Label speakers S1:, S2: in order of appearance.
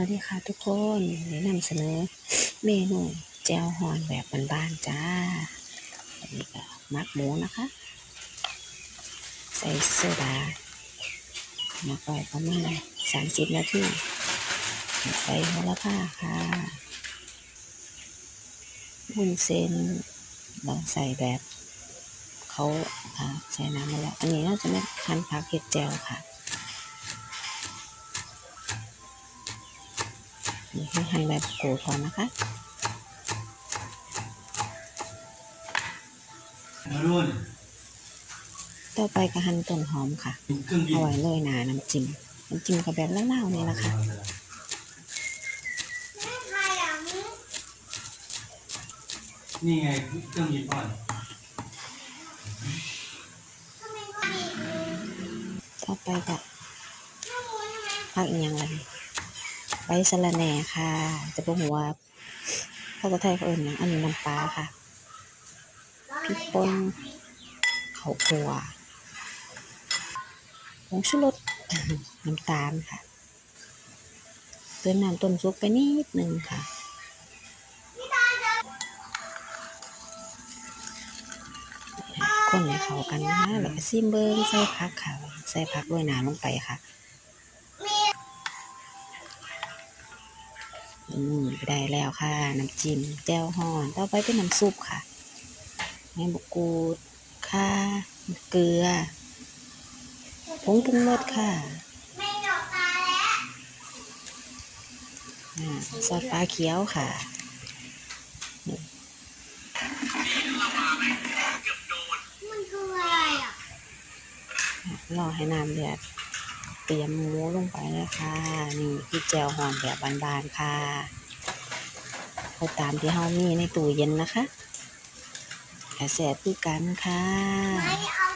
S1: วัสดีค่ะทุกคนแนะนำเสนอเมนูแจ่วฮอนแบบบ้านๆจ้าอันนี้ก็มักหมูนะคะ ใส่โซดามาปล่อยประมาณสามสิบนาทีใส่โหระพาค่ะวุ้นเส้นเราใส่แบบเขาอ่าใส่น้ำมาแล้ว อันนี้เราจะไม่คั้นผักเห็ดแจ่วค่ะ ให้หั่นแบบโกดก่อนนะคะ
S2: มารุ่น
S1: ต่อไปก็หั่นต้นหอมค่ะ
S2: เครื่องบิน
S1: เอาไว้โรยหนาน้ำจิ้มน้ำจิ้มกับแบบเล่าๆนี่แหละค่ะ
S2: นี่ไงเครื่องบินก่อน
S1: ต่อไปก็พักอีกอย่างไร ใบสะระแหน่ค่ะ จะบอกว่าภาษาไทยเขาเอิ่นหยังอันนี้น้ำปลาค่ะพริกป่นข้าวคั่วผงชูรสน้ำตาลค่ะเติมน้ำต้มซุปไปนิดนึงค่ะคนให้เข้ากันนะแล้วก็ซิมเบิ้งใส่ผักค่ะ ใส่ผักด้วยน้ำลงไปค่ะ อืมได้แล้วค่ะ น้ำจิ้มแจ่วฮ้อนต่อไปเป็นน้ำซุปค่ะแม่บกกูดข่าเกลือผงปรุงรสค่ะอ่าซอสฟ้าเขียวค่ะ
S3: มันคืออะไรอะ
S1: รอให้น้ำเดือด เตรียมหมูลงไปนะคะนี่พี่แจวหอมแบบบานๆค่ะเอาตามที่เฮามีในตู้เย็นนะคะแกแสบคือกันค่ะ
S3: ไม่เอา